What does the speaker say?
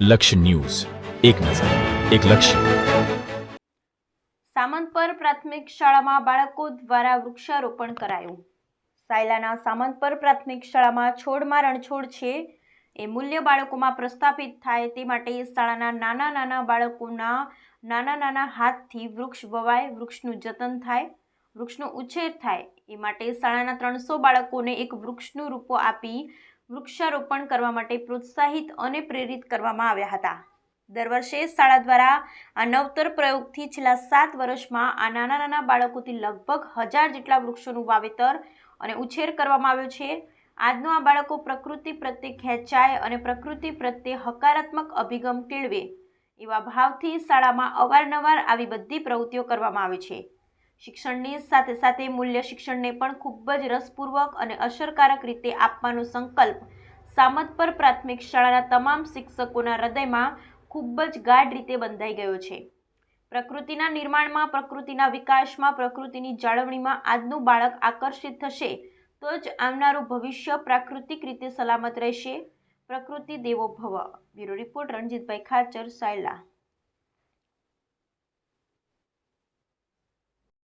લક્ષ્ય ન્યૂઝ. એક નજર, એક લક્ષ્ય. સામંતપર પ્રાથમિક શાળામાં બાળકો દ્વારા વૃક્ષારોપણ કરાયું. સાયલાના સામંતપર પ્રાથમિક શાળામાં છોડમાં રણછોડ છે. એ મૂલ્ય બાળકોમાં પ્રસ્થાપિત થાય તે માટે શાળાના નાના નાના બાળકોના નાના નાના હાથથી વૃક્ષ વવાય, વૃક્ષનું જતન થાય, વૃક્ષનો ઉછેર થાય. એ માટે શાળાના ત્રણસો બાળકોને એક વૃક્ષનું રૂપો આપી વૃક્ષારોપણ કરવા માટે પ્રોત્સાહિત અને પ્રેરિત કરવામાં આવ્યા હતા. દર વર્ષે શાળા દ્વારા આ નવતર પ્રયોગથી છેલ્લા સાત વર્ષમાં આ નાના નાના બાળકોથી લગભગ હજાર જેટલા વૃક્ષોનું વાવેતર અને ઉછેર કરવામાં આવ્યો છે. આજનો આ બાળકો પ્રકૃતિ પ્રત્યે ખેંચાય અને પ્રકૃતિ પ્રત્યે હકારાત્મક અભિગમ કેળવે એવા ભાવથી શાળામાં અવારનવાર આવી બધી પ્રવૃત્તિઓ કરવામાં આવે છે. શિક્ષણની સાથે સાથે મૂલ્ય શિક્ષણને પણ ખૂબ જ રસપૂર્વક અને અસરકારક રીતે આપવાનો સંકલ્પ સામતપર પ્રાથમિક શાળાના તમામ શિક્ષકોના હૃદયમાં ખૂબ જ ગાઢ રીતે બંધાઈ ગયો છે. પ્રકૃતિના નિર્માણમાં, પ્રકૃતિના વિકાસમાં, પ્રકૃતિની જાળવણીમાં આજનું બાળક આકર્ષિત થશે તો જ આવનારું ભવિષ્ય પ્રાકૃતિક રીતે સલામત રહેશે. પ્રકૃતિ દેવો ભવ. Bureau report Ranjitbhai Khachar, Sayla.